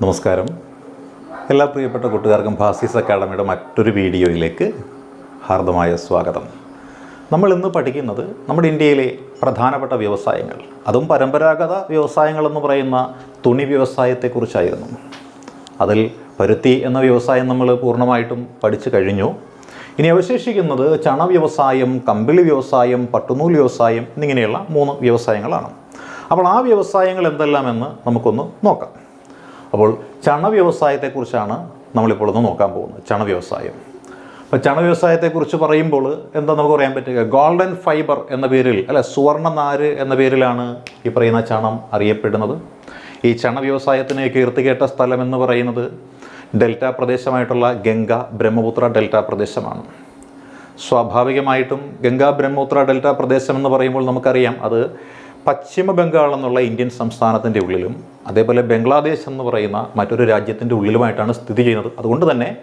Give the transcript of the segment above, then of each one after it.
നമസ്കാരം. എല്ലാ പ്രിയപ്പെട്ട കൂട്ടുകാർക്കും ഭാസീസ് അക്കാഡമിയുടെ മറ്റൊരു വീഡിയോയിലേക്ക് ഹാർദമായ സ്വാഗതം. നമ്മൾ ഇന്ന് പഠിക്കുന്നത് നമ്മുടെ ഇന്ത്യയിലെ പ്രധാനപ്പെട്ട വ്യവസായങ്ങൾ അതും പരമ്പരാഗത വ്യവസായങ്ങളെന്ന് പറയുന്ന തുണി വ്യവസായത്തെക്കുറിച്ചായിരുന്നു. അതിൽ പരുത്തി എന്ന വ്യവസായം നമ്മൾ പൂർണമായിട്ടും പഠിച്ചു കഴിഞ്ഞു. ഇനി അവശേഷിക്കുന്നത് ചണ വ്യവസായം കമ്പിളി വ്യവസായം പട്ടുനൂൽ വ്യവസായം എന്നിങ്ങനെയുള്ള മൂന്ന് വ്യവസായങ്ങളാണ്. അപ്പോൾ ആ വ്യവസായങ്ങൾ എന്തെല്ലാമെന്ന് നമുക്കൊന്ന് നോക്കാം. അപ്പോൾ ചണ വ്യവസായത്തെക്കുറിച്ചാണ് നമ്മളിപ്പോൾ ഒന്ന് നോക്കാൻ പോകുന്നത് ചണ വ്യവസായം അപ്പോൾ ചണ വ്യവസായത്തെക്കുറിച്ച് പറയുമ്പോൾ എന്താ നമുക്ക് പറയാൻ പറ്റുക? ഗോൾഡൻ ഫൈബർ എന്ന പേരിൽ അല്ലെ സുവർണ നാര് എന്ന പേരിലാണ് ഈ പറയുന്ന ചണം അറിയപ്പെടുന്നത്. ഈ ചണ വ്യവസായത്തിന് കീർത്തികേട്ട സ്ഥലം എന്ന് പറയുന്നത് ഡെൽറ്റ പ്രദേശമായിട്ടുള്ള ഗംഗ ബ്രഹ്മപുത്ര ഡെൽറ്റ പ്രദേശമാണ്. സ്വാഭാവികമായിട്ടും ഗംഗാ ബ്രഹ്മപുത്ര ഡെൽറ്റ പ്രദേശം എന്ന് പറയുമ്പോൾ നമുക്കറിയാം അത് പശ്ചിമ ബംഗാൾ എന്നുള്ള ഇന്ത്യൻ സംസ്ഥാനത്തിന്റെ ഉള്ളിലും അതേപോലെ ബംഗ്ലാദേശ് എന്ന് പറയുന്ന മറ്റൊരു രാജ്യത്തിന്റെ ഉള്ളിലുമായിട്ടാണ് സ്ഥിതി ചെയ്യുന്നത്. അതുകൊണ്ട് തന്നെ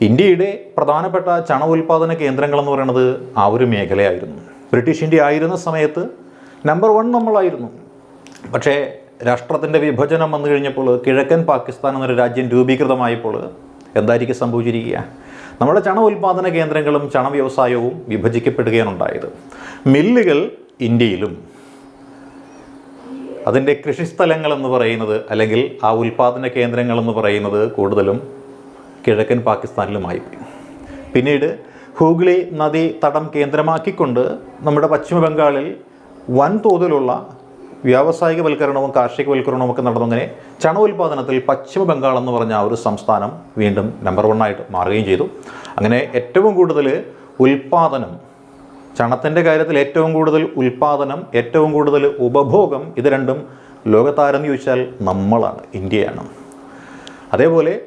ഇന്ത്യയുടെ പ്രധാനപ്പെട്ട ചണ ഉൽപ്പാദന കേന്ദ്രങ്ങൾ എന്ന് പറയുന്നത് ആ ഒരു മേഖലയായിരുന്നു. ബ്രിട്ടീഷ് ഇന്ത്യ ആയിരുന്ന സമയത്ത് നമ്പർ വൺ നമ്മളായിരുന്നു. പക്ഷേ രാഷ്ട്രത്തിന്റെ വിഭജനം വന്നു കഴിഞ്ഞപ്പോൾ കിഴക്കൻ പാകിസ്ഥാൻ എന്നൊരു രാജ്യം രൂപീകൃതമായപ്പോൾ എന്തായിരിക്കും സംഭവിച്ചിരിക്കുക? നമ്മുടെ ചണ ഉൽപ്പാദന കേന്ദ്രങ്ങളും ചണ വ്യവസായവും വിഭജിക്കപ്പെടുകയാണ് ഉണ്ടായത്. മില്ലുകൾ ഇന്ത്യയിലും അതിന്റെ കൃഷിസ്ഥലങ്ങൾ എന്ന് പറയുന്നത് അല്ലെങ്കിൽ ആ ഉൽപ്പാദന കേന്ദ്രങ്ങൾ എന്ന് പറയുന്നത് കൂടുതലും കിഴക്കൻ പാകിസ്ഥാനിലുമായി. പിന്നീട് ഹൂഗ്ലി നദി തടം കേന്ദ്രമാക്കിക്കൊണ്ട് നമ്മുടെ പശ്ചിമ ബംഗാളിൽ വൻതോതിലുള്ള വ്യാവസായികവൽക്കരണവും കാർഷികവൽക്കരണവും ഒക്കെ നടന്നങ്ങനെ ചണ ഉൽപ്പാദനത്തിൽ പശ്ചിമ ബംഗാൾ എന്ന് പറഞ്ഞ ഒരു സംസ്ഥാനം വീണ്ടും നമ്പർ വണ്ണായിട്ട് മാറുകയും ചെയ്തു. അങ്ങനെ ഏറ്റവും കൂടുതൽ ഉൽപ്പാദനം ചണത്തിന്റെ കാര്യത്തിൽ ഏറ്റവും കൂടുതൽ ഉൽപാദനം ഏറ്റവും കൂടുതൽ ഉപഭോഗം ഇത് രണ്ടും ലോകത്താരെന്ന് ചോദിച്ചാൽ നമ്മളാണ് ഇന്ത്യയാണ്. അതേപോലെ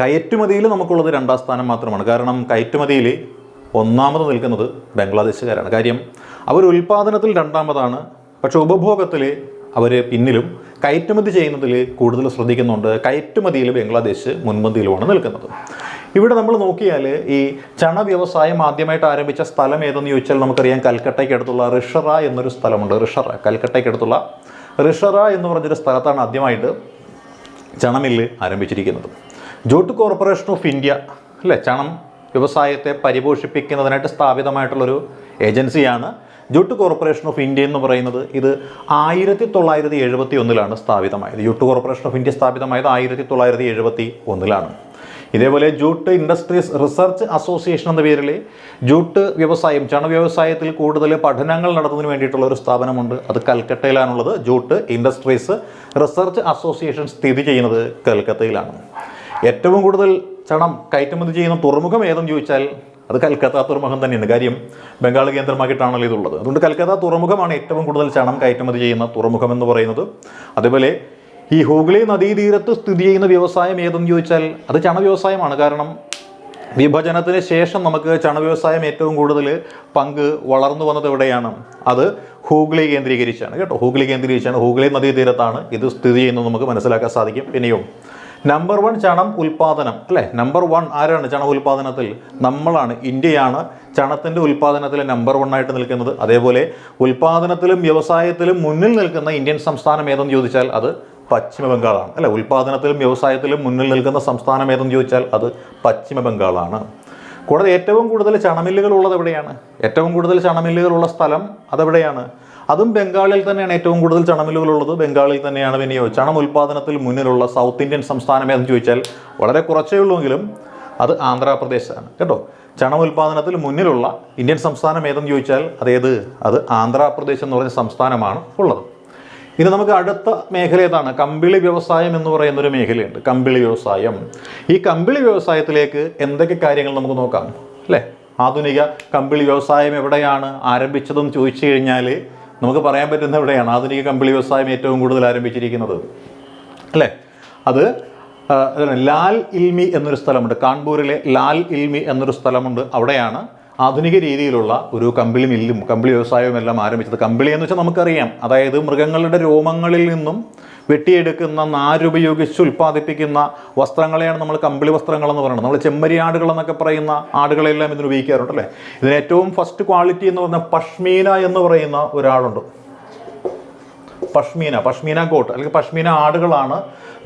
കയറ്റുമതിയിൽ നമുക്കുള്ളത് രണ്ടാം സ്ഥാനം മാത്രമാണ്. കാരണം കയറ്റുമതിയിൽ ഒന്നാമത് നിൽക്കുന്നത് ബംഗ്ലാദേശുകാരാണ്. കാര്യം അവർ ഉൽപാദനത്തിൽ രണ്ടാമതാണ് പക്ഷേ ഉപഭോഗത്തിൽ അവർ പിന്നിലും കയറ്റുമതി ചെയ്യുന്നതിൽ കൂടുതൽ ശ്രദ്ധിക്കുന്നുണ്ട്. കയറ്റുമതിയിൽ ബംഗ്ലാദേശ് മുൻപന്തിയിലുമാണ് നിൽക്കുന്നത്. ഇവിടെ നമ്മൾ നോക്കിയാൽ ഈ ചണ വ്യവസായം ആദ്യമായിട്ട് ആരംഭിച്ച സ്ഥലം ഏതെന്ന് ചോദിച്ചാൽ നമുക്കറിയാം കൽക്കട്ടയ്ക്കടുത്തുള്ള റിഷറ എന്നൊരു സ്ഥലമുണ്ട്. ഋഷറ കൽക്കട്ടയ്ക്കടുത്തുള്ള റിഷറ എന്ന് പറഞ്ഞൊരു സ്ഥലത്താണ് ആദ്യമായിട്ട് ചണമില്ല് ആരംഭിച്ചിരിക്കുന്നത്. ജോട്ട് കോർപ്പറേഷൻ ഓഫ് ഇന്ത്യ അല്ലേ? ചണം വ്യവസായത്തെ പരിപോഷിപ്പിക്കുന്നതിനായിട്ട് സ്ഥാപിതമായിട്ടുള്ളൊരു ഏജൻസിയാണ് ജൂട്ട് കോർപ്പറേഷൻ ഓഫ് ഇന്ത്യ എന്ന് പറയുന്നത് ഇത് ആയിരത്തി തൊള്ളായിരത്തി എഴുപത്തി ഒന്നിലാണ് സ്ഥാപിതമായത്. ജൂട്ട് കോർപ്പറേഷൻ ഓഫ് ഇന്ത്യ സ്ഥാപിതമായത് ആയിരത്തി തൊള്ളായിരത്തി എഴുപത്തി ഒന്നിലാണ് ഇതേപോലെ ജൂട്ട് ഇൻഡസ്ട്രീസ് റിസർച്ച് അസോസിയേഷൻ എന്ന പേരിൽ ജൂട്ട് വ്യവസായം ചണ വ്യവസായത്തിൽ കൂടുതൽ പഠനങ്ങൾ നടത്തുന്നതിന് വേണ്ടിയിട്ടുള്ള ഒരു സ്ഥാപനമുണ്ട്. അത് കൽക്കട്ടയിലാണുള്ളത്. ജൂട്ട് ഇൻഡസ്ട്രീസ് റിസർച്ച് അസോസിയേഷൻ സ്ഥിതി ചെയ്യുന്നത് കൽക്കത്തയിലാണ് ഏറ്റവും കൂടുതൽ ചണം കയറ്റുമതി ചെയ്യുന്ന തുറമുഖം ഏതെന്ന് ചോദിച്ചാൽ അത് കൽക്കത്ത തുറമുഖം തന്നെയാണ്. കാര്യം ബംഗാൾ കേന്ദ്രമാക്കിയിട്ടാണല്ലോ ഇതുള്ളത്. അതുകൊണ്ട് കൽക്കത്ത തുറമുഖമാണ് ഏറ്റവും കൂടുതൽ ചണം കയറ്റുമതി ചെയ്യുന്ന തുറമുഖം എന്ന് പറയുന്നത്. അതുപോലെ ഈ ഹൂഗ്ലി നദീതീരത്ത് സ്ഥിതി ചെയ്യുന്ന വ്യവസായം ഏതെന്ന് ചോദിച്ചാൽ അത് ചണ വ്യവസായമാണ്. കാരണം വിഭജനത്തിന് ശേഷം നമുക്ക് ചണ വ്യവസായം ഏറ്റവും കൂടുതൽ പങ്ക് വളർന്നു വന്നത് എവിടെയാണ്? അത് ഹൂഗ്ലി കേന്ദ്രീകരിച്ചാണ്. കേട്ടോ ഹൂഗ്ലി കേന്ദ്രീകരിച്ചാണ്. ഹൂഗ്ലി നദീതീരത്താണ് ഇത് സ്ഥിതി ചെയ്യുന്നത് നമുക്ക് മനസ്സിലാക്കാൻ സാധിക്കും. പിന്നെയും നമ്പർ വൺ ചണം ഉൽപാദനം അല്ലേ? നമ്പർ വൺ ആരാണ് ചണ ഉൽപാദനത്തിൽ? നമ്മളാണ് ഇന്ത്യയാണ് ചണത്തിന്റെ ഉൽപാദനത്തിൽ നമ്പർ വൺ ആയിട്ട് നിൽക്കുന്നത്. അതേപോലെ ഉൽപാദനത്തിലും വ്യവസായത്തിലും മുന്നിൽ നിൽക്കുന്ന ഇന്ത്യൻ സംസ്ഥാനം ഏതെന്ന് ചോദിച്ചാൽ അത് പശ്ചിമ ബംഗാളാണ്. അല്ലെ? ഉൽപാദനത്തിലും വ്യവസായത്തിലും മുന്നിൽ നിൽക്കുന്ന സംസ്ഥാനം ഏതെന്ന് ചോദിച്ചാൽ അത് പശ്ചിമ ബംഗാളാണ്. കൂടാതെ ഏറ്റവും കൂടുതൽ ചണമില്ലുകൾ ഉള്ളത് എവിടെയാണ്? ഏറ്റവും കൂടുതൽ ചണമില്ലുകളുള്ള സ്ഥലം അതെവിടെയാണ്? അതും ബംഗാളിൽ തന്നെയാണ് ഏറ്റവും കൂടുതൽ ചണമിലുകളുള്ളത്. ബംഗാളിൽ തന്നെയാണ് പിന്നെയോ ചണം ഉൽപ്പാദനത്തിൽ മുന്നിലുള്ള സൗത്ത് ഇന്ത്യൻ സംസ്ഥാനം എന്ന് ചോദിച്ചാൽ വളരെ കുറച്ചേ ഉള്ളൂവെങ്കിലും അത് ആന്ധ്രാപ്രദേശാണ്. കേട്ടോ? ചണം ഉൽപ്പാദനത്തിൽ മുന്നിലുള്ള ഇന്ത്യൻ സംസ്ഥാനം ഏതെന്ന് ചോദിച്ചാൽ അതേത് അത് ആന്ധ്രാപ്രദേശ് എന്ന് പറഞ്ഞ സംസ്ഥാനമാണ് ഉള്ളത്. ഇനി നമുക്ക് അടുത്ത മേഖല ഏതാണ്? കമ്പിളി വ്യവസായം എന്ന് പറയുന്ന ഒരു മേഖലയുണ്ട്. കമ്പിളി വ്യവസായം. ഈ കമ്പിളി വ്യവസായത്തിലേക്ക് എന്തൊക്കെ കാര്യങ്ങൾ നമുക്ക് നോക്കാം? അല്ലേ? ആധുനിക കമ്പിളി വ്യവസായം എവിടെയാണ് ആരംഭിച്ചതെന്ന് ചോദിച്ചു കഴിഞ്ഞാൽ നമുക്ക് പറയാൻ പറ്റുന്ന എവിടെയാണ്? ആധുനിക കമ്പിളി വ്യവസായം ഏറ്റവും കൂടുതൽ ആരംഭിച്ചിരിക്കുന്നത്. അല്ലേ? അത് ലാൽ ഇൽമി എന്നൊരു സ്ഥലമുണ്ട്. കാൺപൂരിലെ ലാൽ ഇൽമി എന്നൊരു സ്ഥലമുണ്ട്. അവിടെയാണ് ആധുനിക രീതിയിലുള്ള ഒരു കമ്പിളി മില്ലും കമ്പിളി വ്യവസായവും എല്ലാം ആരംഭിച്ചത്. കമ്പിളി എന്ന് വെച്ചാൽ നമുക്കറിയാം. അതായത് മൃഗങ്ങളുടെ രോമങ്ങളിൽ നിന്നും വെട്ടിയെടുക്കുന്ന നാരുപയോഗിച്ച് ഉൽപ്പാദിപ്പിക്കുന്ന വസ്ത്രങ്ങളെയാണ് നമ്മൾ കമ്പിളി വസ്ത്രങ്ങൾ എന്ന് പറയുന്നത്. നമ്മൾ ചെമ്മരി ആടുകൾ എന്നൊക്കെ പറയുന്ന ആടുകളെല്ലാം ഇതിന് ഉപയോഗിക്കാറുണ്ട് അല്ലേ? ഇതിന് ഏറ്റവും ഫസ്റ്റ് ക്വാളിറ്റി എന്ന് പറഞ്ഞാൽ പഷ്മീന എന്ന് പറയുന്ന ഒരാളുണ്ട്. പഷ്മീന പഷ്മീന കോട്ട് അല്ലെങ്കിൽ പഷ്മീന ആടുകളാണ്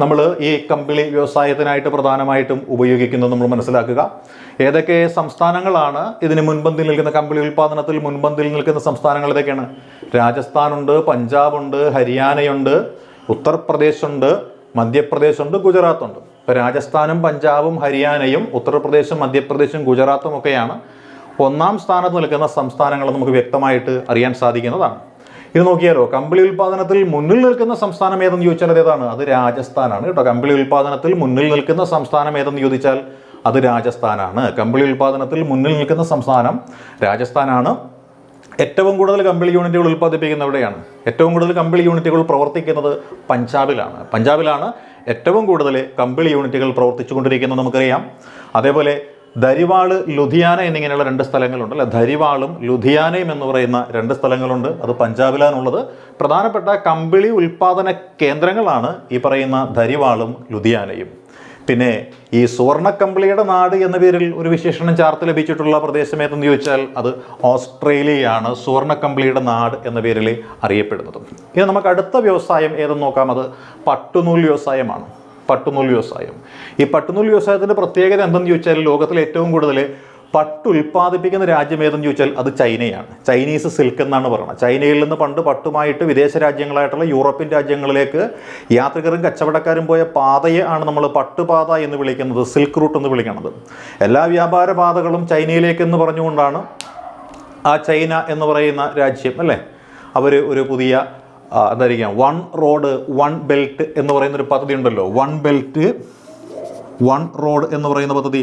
നമ്മൾ ഈ കമ്പിളി വ്യവസായത്തിനായിട്ട് പ്രധാനമായിട്ടും ഉപയോഗിക്കുന്നത് നമ്മൾ മനസ്സിലാക്കുക. ഏതൊക്കെ സംസ്ഥാനങ്ങളാണ് ഇതിന് മുൻപന്തിയിൽ നിൽക്കുന്ന കമ്പിളി ഉൽപ്പാദനത്തിൽ മുൻപന്തിയിൽ നിൽക്കുന്ന സംസ്ഥാനങ്ങൾ ഏതൊക്കെയാണ് രാജസ്ഥാനുണ്ട് പഞ്ചാബുണ്ട് ഹരിയാനയുണ്ട് ഉത്തർപ്രദേശുണ്ട് മധ്യപ്രദേശുണ്ട് ഗുജറാത്തുണ്ട്. ഇപ്പോൾ രാജസ്ഥാനും പഞ്ചാബും ഹരിയാനയും ഉത്തർപ്രദേശും മധ്യപ്രദേശും ഗുജറാത്തും ഒക്കെയാണ് ഒന്നാം സ്ഥാനത്ത് നിൽക്കുന്ന സംസ്ഥാനങ്ങൾ നമുക്ക് വ്യക്തമായിട്ട് അറിയാൻ സാധിക്കുന്നതാണ്. ഇത് നോക്കിയാലോ കമ്പിളി ഉൽപ്പാദനത്തിൽ മുന്നിൽ നിൽക്കുന്ന സംസ്ഥാനം ഏതെന്ന് ചോദിച്ചാൽ ഏതാണ് അത് രാജസ്ഥാനാണ് കേട്ടോ. കമ്പിളി ഉൽപ്പാദനത്തിൽ മുന്നിൽ നിൽക്കുന്ന സംസ്ഥാനം ഏതെന്ന് ചോദിച്ചാൽ അത് രാജസ്ഥാനാണ്. കമ്പിളി ഉൽപ്പാദനത്തിൽ മുന്നിൽ നിൽക്കുന്ന സംസ്ഥാനം രാജസ്ഥാനാണ്. ഏറ്റവും കൂടുതൽ കമ്പിളി യൂണിറ്റുകൾ ഉൽപ്പാദിപ്പിക്കുന്ന എവിടെയാണ് ഏറ്റവും കൂടുതൽ കമ്പിളി യൂണിറ്റുകൾ പ്രവർത്തിക്കുന്നത് പഞ്ചാബിലാണ്. പഞ്ചാബിലാണ് ഏറ്റവും കൂടുതൽ കമ്പിളി യൂണിറ്റുകൾ പ്രവർത്തിച്ചു കൊണ്ടിരിക്കുന്നത് നമുക്കറിയാം. അതേപോലെ ധരിവാൾ ലുധിയാന എന്നിങ്ങനെയുള്ള രണ്ട് സ്ഥലങ്ങളുണ്ട് അല്ലെ? ധരിവാളും ലുധിയാനയും എന്ന് പറയുന്ന രണ്ട് സ്ഥലങ്ങളുണ്ട്. അത് പഞ്ചാബിലാണുള്ളത്. പ്രധാനപ്പെട്ട കമ്പിളി ഉൽപ്പാദന കേന്ദ്രങ്ങളാണ് ഈ പറയുന്ന ധരിവാളും ലുധിയാനയും. പിന്നെ ഈ സുവർണക്കമ്പിളിയുടെ നാട് എന്ന പേരിൽ ഒരു വിശേഷണം ചാർത്ത് ലഭിച്ചിട്ടുള്ള പ്രദേശം ഏതെന്ന് ചോദിച്ചാൽ അത് ഓസ്ട്രേലിയയാണ് സുവർണക്കമ്പിളിയുടെ നാട് എന്ന പേരിൽ അറിയപ്പെടുന്നത്. ഇനി നമുക്ക് അടുത്ത വ്യവസായം ഏതെന്ന് നോക്കാം. അത് പട്ടുനൂൽ വ്യവസായമാണ്. പട്ടുനൂൽ വ്യവസായം. ഈ പട്ടുനൂൽ വ്യവസായത്തിന്റെ പ്രത്യേകത എന്തെന്ന് ചോദിച്ചാൽ ലോകത്തിൽ ഏറ്റവും കൂടുതൽ പട്ട് ഉൽപ്പാദിപ്പിക്കുന്ന രാജ്യം ഏതെന്ന് ചോദിച്ചാൽ അത് ചൈനയാണ്. ചൈനീസ് സിൽക്ക് എന്നാണ് പറയുന്നത്. ചൈനയിൽ നിന്ന് പണ്ട് പട്ടുമായിട്ട് വിദേശ രാജ്യങ്ങളായിട്ടുള്ള യൂറോപ്യൻ രാജ്യങ്ങളിലേക്ക് യാത്രികരും കച്ചവടക്കാരും പോയ പാതയെ ആണ് നമ്മൾ പട്ടുപാത എന്ന് വിളിക്കുന്നത് സിൽക്ക് റൂട്ട് എന്ന് വിളിക്കുന്നത് എല്ലാ വ്യാപാര പാതകളും ചൈനയിലേക്ക് എന്ന് പറഞ്ഞുകൊണ്ടാണ് ആ ചൈന എന്ന് പറയുന്ന രാജ്യം അല്ലേ? അവർ ഒരു പുതിയ എന്തായിരിക്കാം വൺ റോഡ് വൺ ബെൽറ്റ് എന്ന് പറയുന്നൊരു പദ്ധതി ഉണ്ടല്ലോ. വൺ ബെൽറ്റ് വൺ റോഡ് എന്ന് പറയുന്ന പദ്ധതി.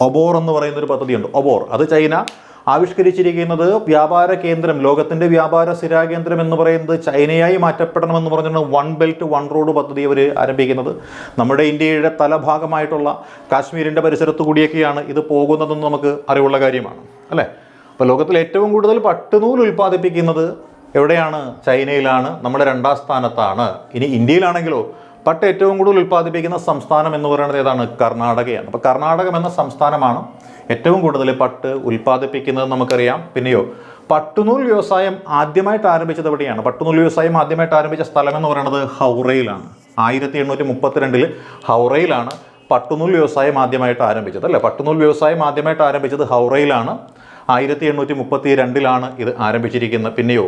ഒബോർ എന്ന് പറയുന്ന ഒരു പദ്ധതിയുണ്ട്. ഒബോർ. അത് ചൈന ആവിഷ്കരിച്ചിരിക്കുന്നത് വ്യാപാര കേന്ദ്രം ലോകത്തിന്റെ വ്യാപാര സ്ഥിരാകേന്ദ്രം എന്ന് പറയുന്നത് ചൈനയായി മാറ്റപ്പെടണമെന്ന് പറഞ്ഞാണ് വൺ ബെൽറ്റ് വൺ റോഡ് പദ്ധതി അവർ ആരംഭിക്കുന്നത്. നമ്മുടെ ഇന്ത്യയുടെ തലഭാഗമായിട്ടുള്ള കാശ്മീരിന്റെ പരിസരത്തു കൂടിയൊക്കെയാണ് ഇത് പോകുന്നതെന്ന് നമുക്ക് അറിവുള്ള കാര്യമാണ്. അല്ലേ? അപ്പോൾ ലോകത്തിൽ ഏറ്റവും കൂടുതൽ പട്ടുനൂൽ ഉൽപ്പാദിപ്പിക്കുന്നത് എവിടെയാണ്? ചൈനയിലാണ്. നമ്മുടെ രണ്ടാം സ്ഥാനത്താണ്. ഇനി ഇന്ത്യയിലാണെങ്കിലോ പട്ട് ഏറ്റവും കൂടുതൽ ഉൽപ്പാദിപ്പിക്കുന്ന സംസ്ഥാനം എന്ന് പറയുന്നത് ഏതാണ്? കർണാടകയാണ്. അപ്പോൾ കർണാടകം എന്ന സംസ്ഥാനമാണ് ഏറ്റവും കൂടുതൽ പട്ട് ഉൽപ്പാദിപ്പിക്കുന്നത് നമുക്കറിയാം. പിന്നെയോ പട്ടുനൂൽ വ്യവസായം ആദ്യമായിട്ട് ആരംഭിച്ചത് എവിടെയാണ്? പട്ടുനൂൽ വ്യവസായം ആദ്യമായിട്ട് ആരംഭിച്ച സ്ഥലം എന്ന് പറയുന്നത് ഹൗറയിലാണ്. ആയിരത്തി എണ്ണൂറ്റി മുപ്പത്തിരണ്ടിൽ ഹൗറയിലാണ് പട്ടുനൂൽ വ്യവസായം ആദ്യമായിട്ട് ആരംഭിച്ചത് അല്ലേ? പട്ടുനൂൽ വ്യവസായം ആദ്യമായിട്ട് ആരംഭിച്ചത് ഹൗറയിലാണ്. ആയിരത്തി എണ്ണൂറ്റി മുപ്പത്തി രണ്ടിലാണ് ഇത് ആരംഭിച്ചിരിക്കുന്നത്. പിന്നെയോ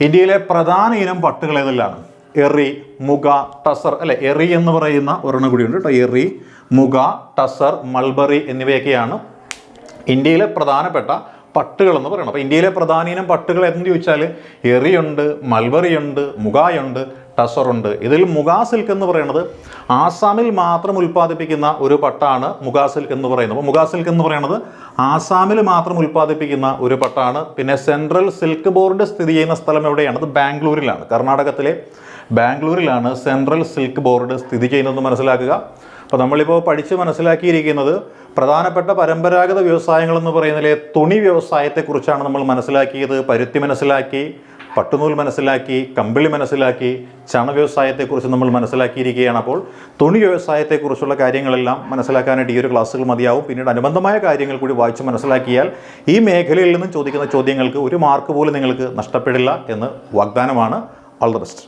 ഇന്ത്യയിലെ പ്രധാന ഇനം പട്ടുകൾ ഏതെല്ലാം എറി മുഗ ടസർ അല്ലെ എറി എന്ന് പറയുന്ന ഒരെണ്ണം കൂടിയുണ്ട് കേട്ടോ. എറി മുഗ ടസർ മൾബറി എന്നിവയൊക്കെയാണ് ഇന്ത്യയിലെ പ്രധാനപ്പെട്ട പട്ടുകളെന്ന് പറയുന്നത്. അപ്പോൾ ഇന്ത്യയിലെ പ്രധാന ഇനം പട്ടുകൾ എന്ന് ചോദിച്ചാൽ എറിയുണ്ട് മൽബറിയുണ്ട് മുഗായുണ്ട്. ടസറുണ്ട് ഇതിൽ മുഗാ സിൽക്ക് എന്ന് പറയുന്നത് ആസാമിൽ മാത്രം ഉൽപ്പാദിപ്പിക്കുന്ന ഒരു പട്ടാണ് മുഗാ സിൽക്ക് എന്ന് പറയുന്നത്. അപ്പോൾ മുഗാ സിൽക്ക് എന്ന് പറയുന്നത് ആസാമിൽ മാത്രം ഉൽപ്പാദിപ്പിക്കുന്ന ഒരു പട്ടാണ്. പിന്നെ സെൻട്രൽ സിൽക്ക് ബോർഡ് സ്ഥിതി ചെയ്യുന്ന സ്ഥലം എവിടെയാണ്? അത് ബാംഗ്ലൂരിലാണ്. കർണാടകത്തിലെ ബാംഗ്ലൂരിലാണ് സെൻട്രൽ സിൽക്ക് ബോർഡ് സ്ഥിതി ചെയ്യുന്നതെന്ന് മനസ്സിലാക്കുക. അപ്പോൾ നമ്മളിപ്പോൾ പഠിച്ച് മനസ്സിലാക്കിയിരിക്കുന്നത് പ്രധാനപ്പെട്ട പരമ്പരാഗത വ്യവസായങ്ങൾ എന്ന് പറയുന്നതിലെ തുണി വ്യവസായത്തെക്കുറിച്ചാണ് നമ്മൾ മനസ്സിലാക്കിയത് പരുത്തി മനസ്സിലാക്കി പട്ടുനൂൽ മനസ്സിലാക്കി കമ്പിളി മനസ്സിലാക്കി ചണ വ്യവസായത്തെക്കുറിച്ച് നമ്മൾ മനസ്സിലാക്കിയിരിക്കുകയാണ് അപ്പോൾ തുണി വ്യവസായത്തെക്കുറിച്ചുള്ള കാര്യങ്ങളെല്ലാം മനസ്സിലാക്കാനായിട്ട് ഈ ഒരു ക്ലാസ്സുകൾ മതിയാവും. പിന്നീട് അനുബന്ധമായ കാര്യങ്ങൾ കൂടി വായിച്ച് മനസ്സിലാക്കിയാൽ ഈ മേഖലയിൽ നിന്നും ചോദിക്കുന്ന ചോദ്യങ്ങൾക്ക് ഒരു മാർക്ക് പോലും നിങ്ങൾക്ക് നഷ്ടപ്പെടില്ല എന്ന് വാഗ്ദാനമാണ്. All the best